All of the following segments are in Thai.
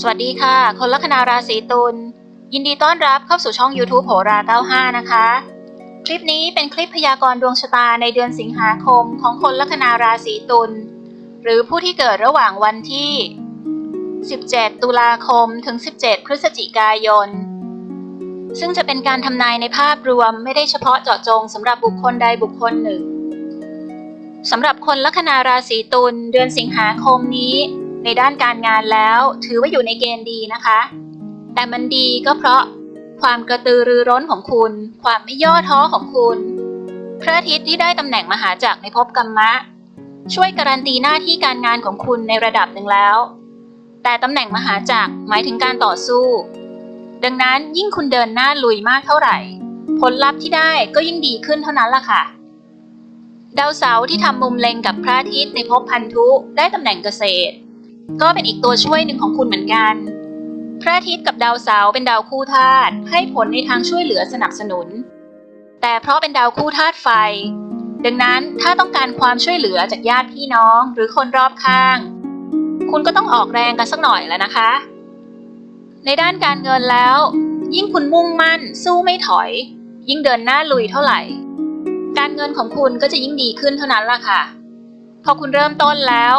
สวัสดีค่ะ คนลัคนาราศีตุล ยินดีต้อนรับเข้าสู่ช่อง YouTube โหรา 95 นะคะ คลิปนี้เป็นคลิปพยากรณ์ดวงชะตาในเดือนสิงหาคมของคนลัคนาราศีตุล หรือผู้ที่เกิดระหว่างวันที่ 17 ตุลาคม ถึง 17 พฤศจิกายน ซึ่งจะเป็นการทำนายในภาพรวมไม่ได้เฉพาะเจาะจงสำหรับบุคคลใดบุคคลหนึ่งสำหรับคนลัคนาราศีตุลเดือนสิงหาคมนี้ ในด้านการงานแล้ว ถือว่าอยู่ในเกณฑ์ดีนะคะ แต่มันดีก็เพราะความกระตือรือร้นของคุณ ความไม่ย่อท้อของคุณ พระอาทิตย์ที่ได้ตำแหน่งมหาจักรในภพกรรมะ ช่วยการันตีหน้าที่การงานของคุณในระดับหนึ่งแล้ว แต่ตำแหน่งมหาจักรหมายถึงการต่อสู้ ดังนั้นยิ่งคุณเดินหน้าลุยมากเท่าไหร่ ผลลัพธ์ที่ได้ก็ยิ่งดีขึ้นเท่านั้นล่ะค่ะดาวเสาร์ที่ทำมุมเล็งกับพระอาทิตย์ในภพพันธุได้ตำแหน่งเกษตร ก็เป็นอีกตัวช่วยหนึ่งของคุณเหมือนกัน พระอาทิตย์กับดาวเสาร์เป็นดาวคู่ธาตุให้ผลในทางช่วยเหลือสนับสนุน แต่เพราะเป็นดาวคู่ธาตุไฟ ดังนั้นถ้าต้องการความช่วยเหลือจากญาติพี่น้องหรือคนรอบข้าง คุณก็ต้องออกแรงกันสักหน่อยแล้วนะคะ ในด้านการเงินแล้ว ยิ่งคุณมุ่งมั่น สู้ไม่ถอย ยิ่งเดินหน้าลุยเท่าไหร่ การเงินของคุณก็จะยิ่งดีขึ้นเท่านั้นล่ะค่ะ พอคุณเริ่มต้นแล้ว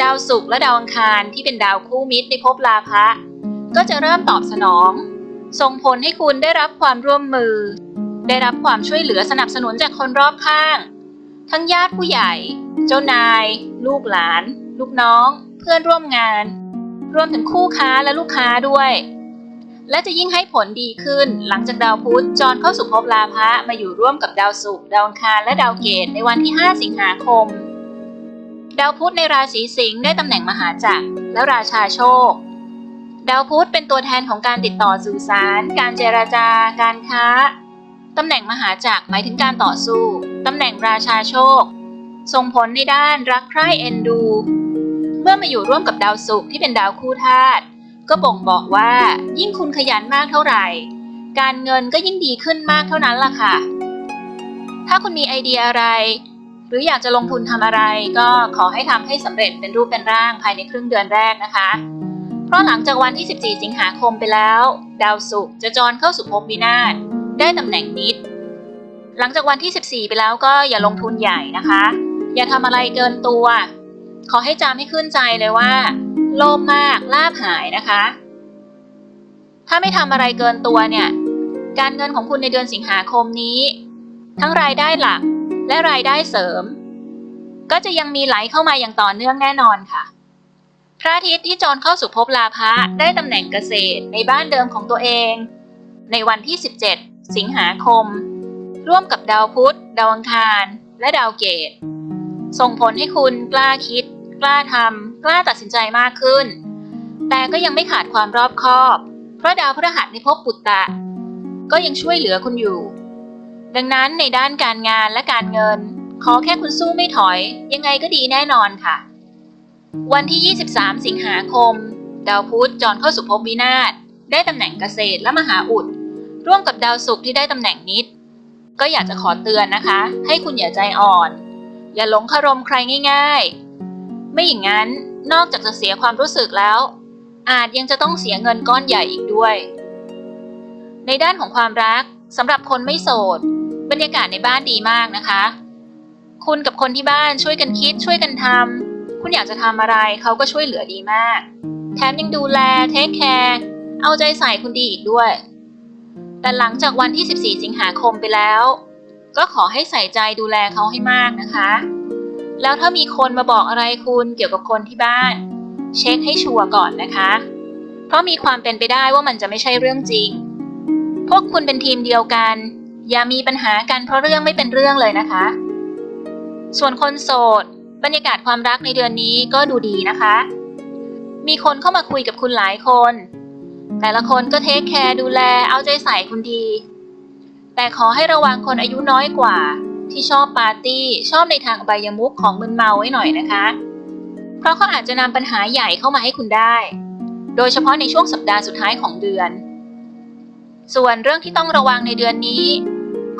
ดาวศุกร์และดาวอังคารที่เป็นดาวคู่มิตรในภพลาภะก็จะเริ่มตอบสนอง ส่งผลให้คุณได้รับความร่วมมือ ได้รับความช่วยเหลือสนับสนุนจากคนรอบข้าง ทั้งญาติผู้ใหญ่ เจ้านาย ลูกหลาน ลูกน้อง เพื่อนร่วมงาน รวมถึงคู่ค้าและลูกค้าด้วย และจะยิ่งให้ผลดีขึ้นหลังจากดาวพุธจรเข้าสู่ภพลาภะมาอยู่ร่วมกับดาวศุกร์ดาวอังคารและดาวเกตในวันที่ 5 สิงหาคม ดาวพุธในราศีสิงห์ได้ตำแหน่งมหาจักรและราชาโชค ดาวพุธเป็นตัวแทนของการติดต่อสื่อสาร การเจราจา การค้า ตำแหน่งมหาจักรหมายถึงการต่อสู้ ตำแหน่งราชาโชค ส่งผลในด้านรักใคร่เอ็นดู เมื่อมาอยู่ร่วมกับดาวศุกร์ที่เป็นดาวคู่ธาตุก็บ่งบอกว่ายิ่งคุณขยันมากเท่าไหร่ การเงินก็ยิ่งดีขึ้นมากเท่านั้นล่ะค่ะ ถ้าคุณมีไอเดียอะไร หรืออยากจะลงทุนทำอะไรก็ขอให้ทำให้สำเร็จเป็นรูปเป็นร่างภายในครึ่งเดือนแรกนะคะ เพราะหลังจากวันที่ 14 สิงหาคมไปแล้ว ดาวศุกร์จะจรเข้าสู่ภพวินาศได้ตำแหน่งนิด หลังจากวันที่ 14 ไปแล้วก็อย่าลงทุนใหญ่นะคะ อย่าทำอะไรเกินตัว ขอให้จำให้ขึ้นใจเลยว่า โลภมากลาบหายนะคะ ถ้าไม่ทำอะไรเกินตัวเนี่ย การเงินของคุณในเดือนสิงหาคมนี้ ทั้งรายได้หลัก และรายได้เสริม ก็จะยังมีไหลเข้ามาอย่างต่อเนื่องแน่นอนค่ะ พระอาทิตย์ที่จรเข้าสู่ภพลาภะได้ตำแหน่งเกษตรในบ้านเดิมของตัวเอง ในวันที่ 17 สิงหาคม ร่วมกับดาวพุธ ดาวอังคาร และดาวเกต ส่งผลให้คุณกล้าคิด กล้าทำกล้าตัดสินใจมากขึ้น แต่ก็ยังไม่ขาดความรอบคอบ เพราะดาวพฤหัสในภพปุตตะ ก็ยังช่วยเหลือคุณอยู่ ดังนั้นในด้านการงานและการเงิน ขอแค่คุณสู้ไม่ถอย ยังไงก็ดีแน่นอนค่ะ วันที่ 23 สิงหาคม ดาวพุธจรเข้าสู่ภพวินาศได้ตำแหน่งเกษตรและมหาอุด ร่วมกับดาวศุกร์ที่ได้ตำแหน่งนิด ก็อยากจะขอเตือนนะคะ ให้คุณอย่าใจอ่อน อย่าหลงคารมใครง่าย ๆ ไม่อย่างนั้นนอกจากจะเสียความรู้สึกแล้ว อาจยังจะต้องเสียเงินก้อนใหญ่อีกด้วย ในด้านของความรักสำหรับคนไม่โสด บรรยากาศในบ้านดีมากนะคะ คุณกับคนที่บ้านช่วยกันคิดช่วยกันทำคุณอยากจะทำอะไรเขาก็ช่วยเหลือดีมาก แถมยังดูแลเทคแคร์เอาใจใส่คุณดีอีกด้วย แต่หลังจากวันที่ 14 สิงหาคมไปแล้ว ก็ขอให้ใส่ใจดูแลเขาให้มากนะคะ แล้วถ้ามีคนมาบอกอะไรคุณเกี่ยวกับคนที่บ้าน เช็คให้ชัวร์ก่อนนะคะ เพราะมีความเป็นไปได้ว่ามันจะไม่ใช่เรื่องจริง พวกคุณเป็นทีมเดียวกัน อย่ามีปัญหากันเพราะเรื่องไม่เป็นเรื่องเลยนะคะ ส่วนคนโสด บรรยากาศความรักในเดือนนี้ก็ดูดีนะคะ มีคนเข้ามาคุยกับคุณหลายคน แต่ละคนก็เทคแคร์ดูแลเอาใจใส่คุณดี แต่ขอให้ระวังคนอายุน้อยกว่า ที่ชอบปาร์ตี้ชอบในทางอบายมุขของมึนเมาไว้หน่อยนะคะ เพราะเขาอาจจะนำปัญหาใหญ่เข้ามาให้คุณได้ โดยเฉพาะในช่วงสัปดาห์สุดท้ายของเดือนส่วนเรื่องที่ต้องระวังในเดือนนี้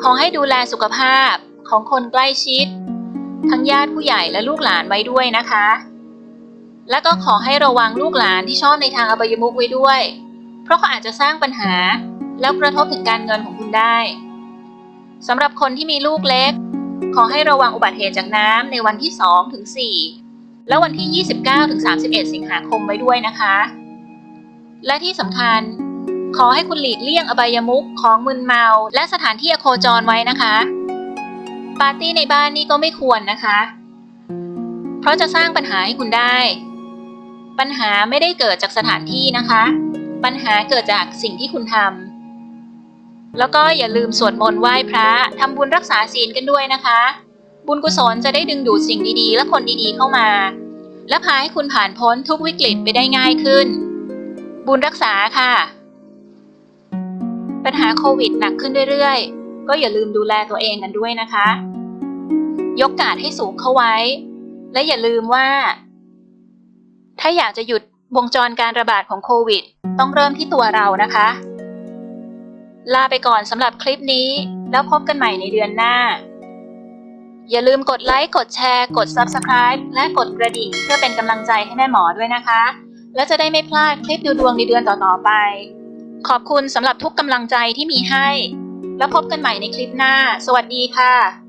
ขอให้ดูแลสุขภาพของคนใกล้ชิด ทั้งญาติผู้ใหญ่และลูกหลานไว้ด้วยนะคะ และก็ขอให้ระวังลูกหลานที่ชอบในทางอบายมุขไว้ด้วย เพราะเขาอาจจะสร้างปัญหา แล้วกระทบถึงการเงินของคุณได้สำหรับคนที่มีลูกเล็ก ขอให้ระวังอุบัติเหตุจากน้ำในวันที่2ถึง4และวันที่ 29ถึง31 สิงหาคมไว้ด้วยนะคะ และที่สำคัญ ขอให้คุณหลีกเลี่ยงอบายมุขของมึนเมา และสถานที่อโคจรไว้นะคะ ปาร์ตี้ในบ้านนี่ก็ไม่ควรนะคะ เพราะจะสร้างปัญหาให้คุณได้ ปัญหาไม่ได้เกิดจากสถานที่นะคะ ปัญหาเกิดจากสิ่งที่คุณทำแล้วก็อย่าลืมสวดมนต์ไหว้พระทำบุญรักษาศีลกันด้วยนะคะ บุญกุศลจะได้ดึงดูดสิ่งดีๆ และคนดีๆเข้ามา และพาให้คุณผ่านพ้นทุกวิกฤตไปได้ง่ายขึ้นบุญรักษาค่ะ ปัญหาโควิดหนักขึ้นเรื่อยๆ ก็อย่าลืมดูแลตัวเองกันด้วยนะคะ ยกกาดให้สูงเข้าไว้ และอย่าลืมว่า ถ้าอยากจะหยุดวงจรการระบาดของโควิด ต้องเริ่มที่ตัวเรานะคะ ลาไปก่อนสำหรับคลิปนี้ แล้วพบกันใหม่ในเดือนหน้า อย่าลืมกดไลค์ กดแชร์ กด Subscribe และกดกระดิ่งเพื่อเป็นกำลังใจให้แม่หมอด้วยนะคะ และจะได้ไม่พลาดคลิปดูดวงในเดือนต่อๆไป ขอบคุณสำหรับทุกกำลังใจที่มีให้ แล้วพบกันใหม่ในคลิปหน้า สวัสดีค่ะ